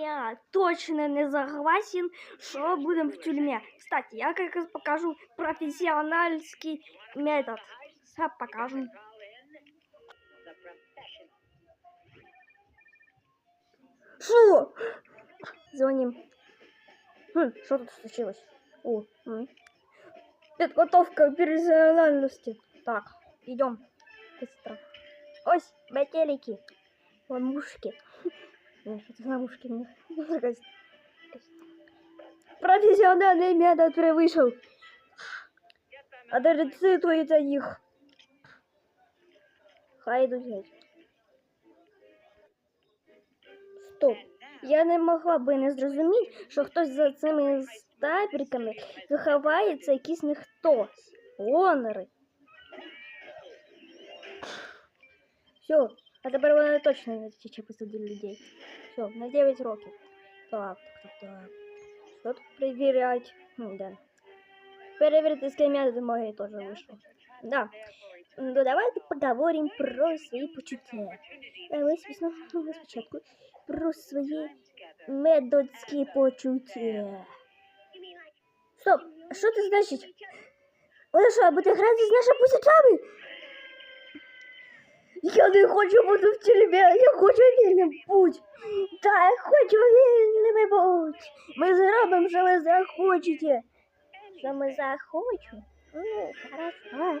Я точно не согласен, что будем в тюрьме. Кстати, я как раз покажу профессиональский метод. Сейчас покажу. Что? Звоним. Хм, что тут случилось? О, м. подготовка к персональности. Так, идем. Быстро. Ось, метелики. Ловушки. Нет, это ловушки. не- не гасит. Профессиональный метод превышел. А даже цитуется их. Хай геть. Стоп. Я не могла би не зрозуміти, хтось за цими стабриками заховається якийсь не хтось. Лонери. Все, а тепер вони точно не тіче посадили людей. Все, на 9 років. Так, так, так, так. Що тут перевірять? Хм, да. Перевірити, з ким я зимою теж вийшло. Да. Ну, давайте поговоримо про свої почуття. Але звісно, спочатку про свої медоцькі почуття. Стоп, а що це значить? Вона що, буде грати з нашими почуттями? Я не хочу бути в тюрмі, я хочу вільним бути. Так, хочу вільними бути. Ми зробимо, що ви захочете. Що ми захочемо? Ну, хорошо.